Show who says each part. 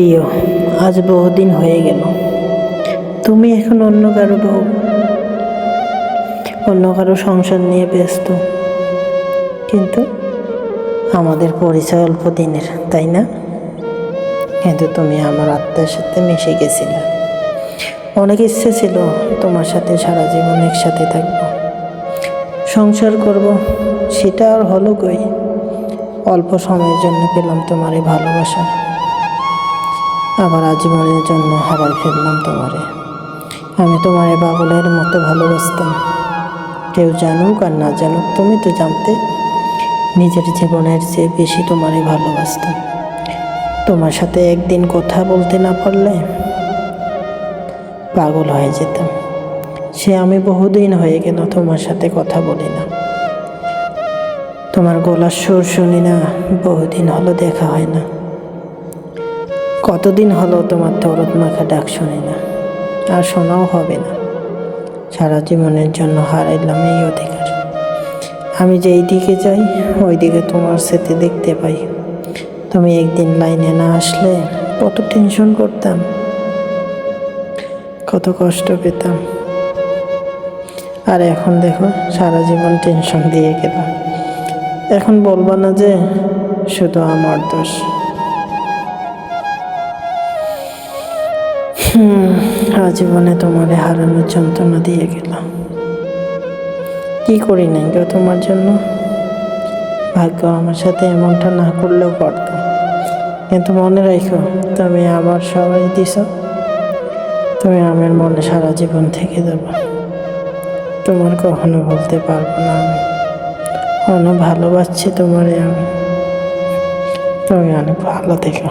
Speaker 1: প্রিয় আজ বহুদিন হয়ে গেল। তুমি এখন অন্য কারও বউ। অন্য কারও সংসার নিয়ে ব্যস্ত। কিন্তু আমাদের পরিচয় অল্প দিনের, তাই না? কিন্তু তুমি আমার আত্মার সাথে মিশে গেছিলে। অনেক ইচ্ছে ছিল তোমার সাথে সারা জীবন একসাথে থাকব। সংসার করব, সেটা আর হলো কই? অল্প সময়ের জন্য পেলাম তোমার এই ভালোবাসা। আবার আজীবনের জন্য হারাই ফেললাম তোমারে। আমি তোমারে বাবলের মতো ভালোবাসতাম। কেউ জানুক আর না জানুক, তুমি তো জানতে নিজের জীবনের চেয়ে বেশি তোমারে ভালোবাসতাম। তোমার সাথে একদিন কথা বলতে না পারলে পাগল হয়ে যেতাম। সে আমি বহুদিন হয়ে গেল তোমার সাথে কথা বলি না। তোমার গলার সুর শুনি না, বহুদিন হলো দেখা হয় না। কতদিন হলো তোমার দরদ মাখা ডাক শোনে না? আর শোনাও হবে না। সারা জীবনের জন্য হারাইলাম এই অধিকার। আমি যেই দিকে যাই, ওই দিকে তোমার স্মৃতি দেখতে পাই। তুমি একদিন লাইনে না আসলে কত টেনশন করতাম, কত কষ্ট পেতাম। আর এখন দেখো, সারা জীবন টেনশন দিয়ে গেলাম। এখন বলব না যে, শুধু আমার দোষ। আজীবনে তোমারে হারানোর যন্ত্রণা দিয়ে গেলাম। কি করি নাই গো তোমার জন্য? ভাগ্য আমার সাথে এমনটা না করলেও পারতো। কিন্তু মনে রাখো তুমি আমার সবাই দিছ। তুমি আমার মনে সারা জীবন থেকে যাবে তোমার কখনো বলতে পারব না আমি। অনেক ভালোবাসছি তোমারে আমি। তুমি অনেক ভালো থেকো